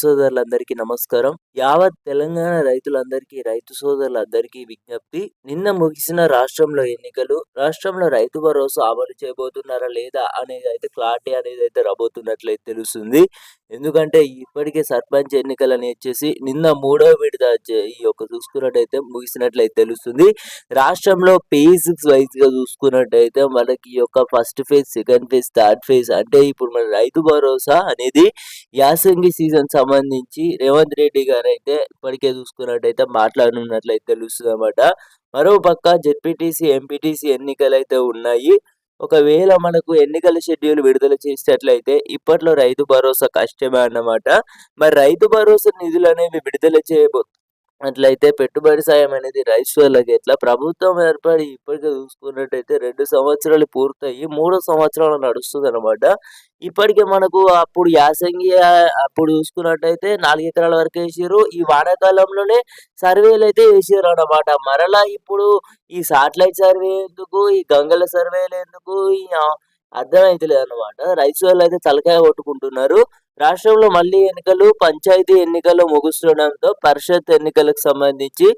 సోదరులందరికీ నమస్కారం. యావత్ తెలంగాణ రైతులందరికీ రైతు సోదరులందరికీ విజ్ఞప్తి. నిన్న ముగిసిన రాష్ట్రంలో ఎన్నికలు రాష్ట్రంలో రైతు భరోసా అమలు చేయబోతున్నారా లేదా అనేది అయితే క్లారిటీ అనేది అయితే రాబోతున్నట్లయితే తెలుస్తుంది. ఎందుకంటే ఇప్పటికే సర్పంచ్ ఎన్నికలని వచ్చేసి నిన్న మూడో విడత ఈ యొక్క చూసుకున్నట్టయితే ముగిసినట్లయితే తెలుస్తుంది. రాష్ట్రంలో ఫేజ్ వైజ్గా చూసుకున్నట్టయితే మనకి ఈ యొక్క first phase second phase third phase అంటే ఇప్పుడు మన రైతు భరోసా అనేది యాసంగి సీజన్ సంబంధించి రేవంత్ రెడ్డి గారు అయితే ఇప్పటికే చూసుకున్నట్టయితే మాట్లాడనున్నట్లయితే తెలుస్తుంది అనమాట మరో పక్క జెడ్పీటీసీ ఎంపీటీసీ ఎన్నికలు అయితే ఉన్నాయి. ఒకవేళ మనకు ఎన్నికల షెడ్యూల్ విడుదల చేసినట్లయితే ఇప్పట్లో రైతు భరోసా కష్టమే అన్నమాట. మరి రైతు భరోసా నిధులు అనేవి విడుదల చేయబో అట్లయితే పెట్టుబడి సాయం అనేది రైతులకు ఎట్లా? ప్రభుత్వం ఏర్పడి ఇప్పటికే చూసుకున్నట్టయితే రెండు సంవత్సరాలు పూర్తయి మూడో సంవత్సరాలు నడుస్తుంది అనమాట ఇప్పటికే మనకు అప్పుడు యాసంగి అప్పుడు చూసుకున్నట్టయితే నాలుగు ఎకరాల వరకు వేసారు ఈ వానాకాలంలోనే సర్వేలు అయితే వేసారు అనమాట మరలా ఇప్పుడు ఈ సాటిలైట్ సర్వే ఎందుకు? ఈ గంగల సర్వేలు ఎందుకు? ఈ అర్థమైతలేదు అనమాట రైతు వాళ్ళు అయితే తలకాయ కొట్టుకుంటున్నారు. రాష్ట్రంలో మళ్ళీ ఎన్నికలు పంచాయతీ ఎన్నికలు ముగుస్తుండడంతో పరిషత్ ఎన్నికలకు సంబంధించి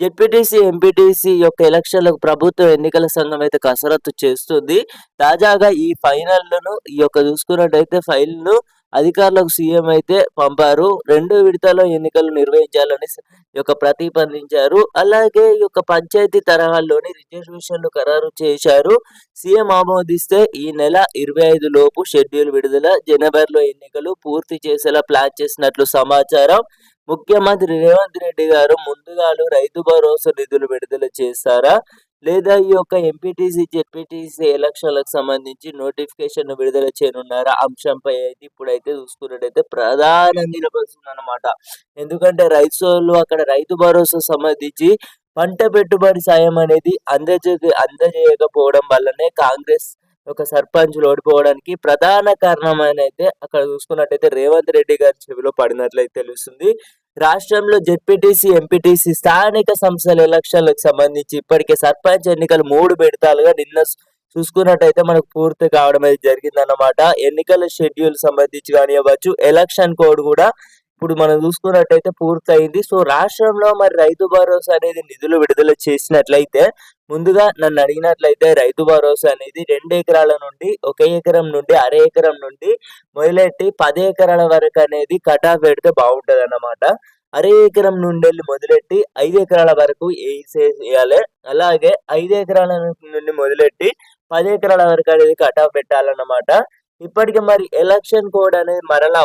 జెడ్పీటీసీ ఎంపీటీసీ యొక్క ఎలక్షన్లకు ప్రభుత్వ ఎన్నికల సంఘం అయితే కసరత్తు చేస్తుంది. తాజాగా ఈ ఫైనల్ను ఈ యొక్క చూసుకున్నట్టయితే ఫైల్ను అధికారులకు సీఎం అయితే పంపారు. రెండు విడతలో ఎన్నికలు నిర్వహించాలని యొక్క ప్రతిపాదించారు. అలాగే ఈ యొక్క పంచాయతీ తరహాల్లోని రిజర్వేషన్లు ఖరారు చేశారు. సీఎం ఆమోదిస్తే ఈ నెల ఇరవై ఐదు లోపు షెడ్యూల్ విడుదల జనవరిలో ఎన్నికలు పూర్తి చేసేలా ప్లాన్ చేసినట్లు సమాచారం. ముఖ్యమంత్రి రేవంత్ రెడ్డి గారు ముందుగాలు రైతు భరోసా నిధులు విడుదల చేస్తారా లేదా ఈ యొక్క ఎంపీటీసీ జెడ్పీటీసీ ఎలక్షన్లకు సంబంధించి నోటిఫికేషన్ విడుదల చేయనున్నారా అంశంపై అయితే ఇప్పుడైతే చూసుకున్నట్టయితే ప్రధాన నిలబడుతుంది అనమాట ఎందుకంటే రైతులు అక్కడ రైతు భరోసా సంబంధించి పంట పెట్టుబడి సాయం అనేది అందజే అందజేయకపోవడం వల్లనే కాంగ్రెస్ ఒక సర్పంచ్లు ఓడిపోవడానికి ప్రధాన కారణమైన అయితే అక్కడ చూసుకున్నట్టయితే రేవంత్ రెడ్డి గారి చెవిలో పడినట్లయితే తెలుస్తుంది. రాష్ట్రంలో జెడ్పీటీసీ ఎంపీటీసీ స్థానిక సంస్థల ఎలక్షన్లకు సంబంధించి ఇప్పటికే సర్పంచ్ ఎన్నికలు మూడు విడతలుగా నిన్న చూసుకున్నట్టయితే మనకు పూర్తి కావడం అయితే జరిగిందన్నమాట. ఎన్నికల షెడ్యూల్ సంబంధించి కానివ్వచ్చు ఎలక్షన్ కోడ్ కూడా ఇప్పుడు మనం చూసుకున్నట్టయితే పూర్తయింది. సో రాష్ట్రంలో మరి రైతు భరోసా అనేది నిధులు విడుదల చేసినట్లయితే ముందుగా నన్ను అడిగినట్లయితే రైతు భరోసా అనేది రెండు ఎకరాల నుండి ఒక ఎకరం నుండి అర ఎకరం నుండి మొదలెట్టి పది ఎకరాల వరకు అనేది కటాఫ్ పెడితే బాగుంటుంది అన్నమాట అర ఎకరం నుండి వెళ్ళి మొదలెట్టి ఐదు ఎకరాల వరకు వేసేయాలి అలాగే ఐదు ఎకరాల నుండి మొదలెట్టి పది ఎకరాల వరకు అనేది కటాఫ్ పెట్టాలన్నమాట. ఇప్పటికి మరి ఎలక్షన్ కోడ్ అనేది మరలా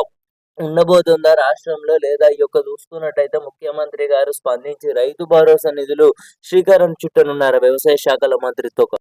ఉండబోతుందా రాష్ట్రంలో లేదా ఈ యొక్క చూసుకున్నట్టయితే ముఖ్యమంత్రి గారు స్పందించి రైతు భరోసా నిధులు శ్రీకారం చుట్టనున్నారు? వ్యవసాయ శాఖల మంత్రితో